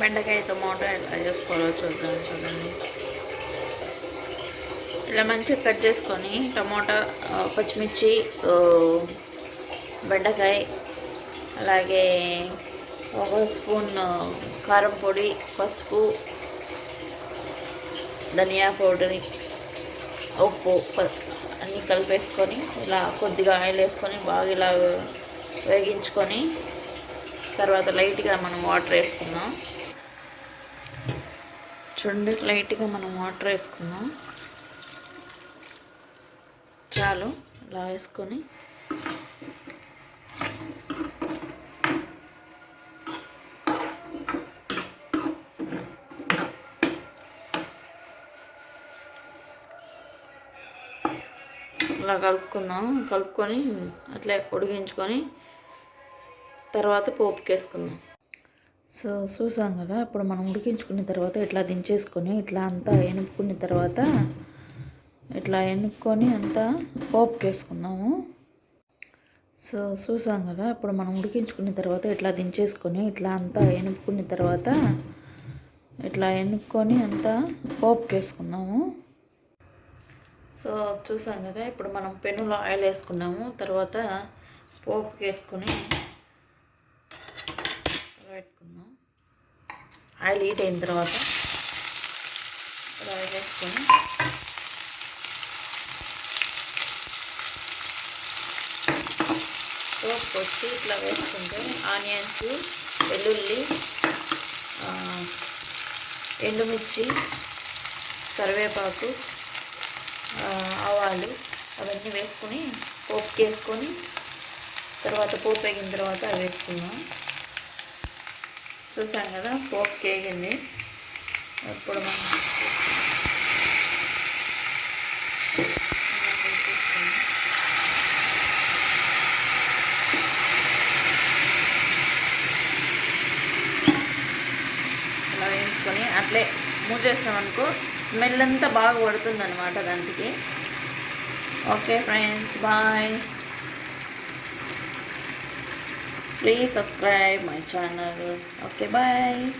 బెండకాయ టమాటో ఎట్లా చేసుకోవాలో చూద్దాం చూడండి. ఇలా మంచిగా కట్ చేసుకొని టమాటా పచ్చిమిర్చి బెండకాయ అలాగే ఒక స్పూన్ కారం పొడి పసుపు ధనియా పౌడర్ ఉప్పు అన్నీ కలిపేసుకొని ఇలా కొద్దిగా ఆయిల్ వేసుకొని బాగా ఇలా వేగించుకొని తర్వాత లైట్గా మనం వాటర్ వేసుకున్నాం చూడండి లైట్గా మనం వాటర్ వేసుకుందాం. చాలు ఇలా వేసుకొని. అలా కలుపుకుందాం. కలుపుకొని అట్లే ఉడిగించుకొని తర్వాత పోపుకేసుకుందాం. సో చూసాం కదా ఇప్పుడు మనం ఉడికించుకున్న తర్వాత ఇట్లా దించేసుకొని ఇట్లా అంతా ఎనుపుకున్న తర్వాత ఇట్లా ఎనుక్కొని అంతా పోపుకి వేసుకున్నాము సో చూసాం కదా ఇప్పుడు మనం ఉడికించుకున్న తర్వాత ఇట్లా దించేసుకొని ఇట్లా అంతా ఎనుపుకున్న తర్వాత ఇట్లా ఎనుక్కొని అంతా పోపుకి వేసుకున్నాము సో చూసాం కదా ఇప్పుడు మనం పెనులో ఆయిల్ వేసుకున్నాము తర్వాత పోపుకి వేసుకొని పెట్టుకుందాం. ఆయిల్ హీట్ అయిన తర్వాత ఆయిల్ వేసుకొని పోపు వచ్చి ఇట్లా వేసుకుంటే ఆనియన్స్ వెల్లుల్లి ఎండుమిర్చి కరివేపాకు ఆవాలు అవన్నీ వేసుకొని పోపుకి వేసుకొని తర్వాత పోపు వేగిన తర్వాత అవి వేసుకుందాం. చూసాం కదా పోపు కేగింది ఇప్పుడు మనం అలా వేయించుకొని అట్లే మూసేసామనుకో స్మెల్ అంతా బాగా పడుతుంది అనమాట దానికి. Okay friends bye. Please subscribe my channel. Okay, bye.